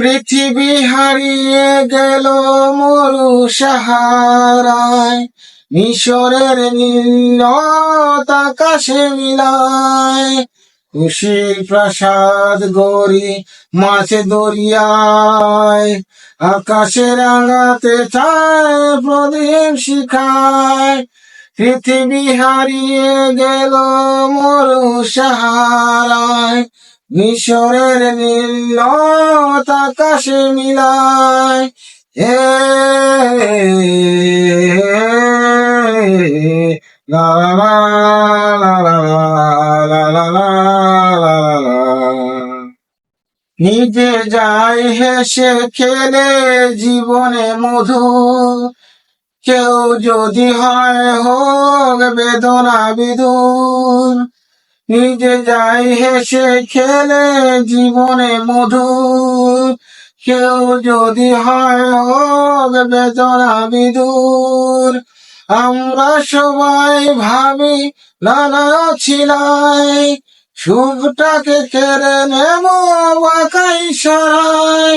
পৃথিবী হারিয়ে গেল মরু সাহারায়। মিশরের নীলত আকাশে মিলায়। খুশির প্রাসাদ গড়ি মাছে দরিয়ায়। আকাশে রাঙাতে চায় প্রদীপ শিখায়। পৃথিবী হারিয়ে গেল মরু সাহারায়। মিশরের নীল আকাশে মিলায়। হে লা নিজে যায় হেসে খেলে জীবনে মধু। কেউ যদি হয় হোক বেদনা বিদুর। নিজে যাই হেসে খেলে জীবনে মধুর কেউ যদি হয় বেদনা বিদুর আমরা সবাই ভাবি নানা ছিলাই সুখটাকে কেড়ে নেব বাকাই সরাই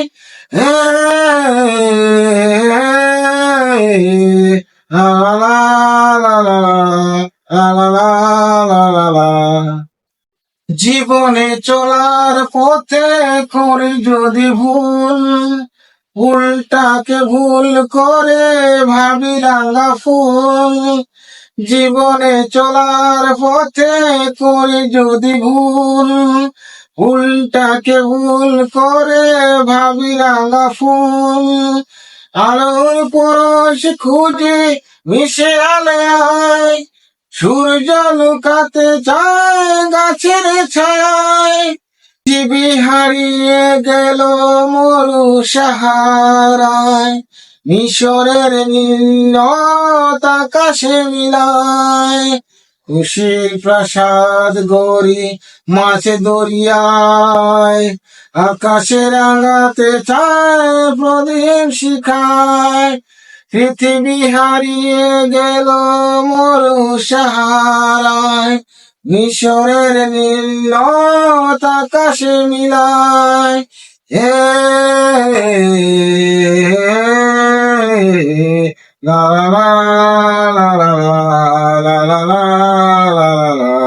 জীবনে চলার পথে করি যদি ভুল ভুলটাকে ভুল করে ভাবি রাঙা ফুল। জীবনে চলার পথে করি যদি ভুল ভুলটাকে ভুল করে ভাবি রাঙা ফুল। আলোর পরশ খুঁজে মিশে আলে আয় সূর্য লুকাতে চায়, গাছের ছায়। জীবী হারিয়ে গেল মরু সাহারায় মিশরের নীলত আকাশে মিলায়। খুশির প্রাসাদ গড়ি মাছে দরিয়ায়। আকাশে রাঙাতে চায়, প্রদীপ শিখায়। পৃথিবী হারিয়ে গেল মোর সাহারায় মিশরের নীলতা কাশে মিলায় হে লা লা লা লা লা লা লা লা লা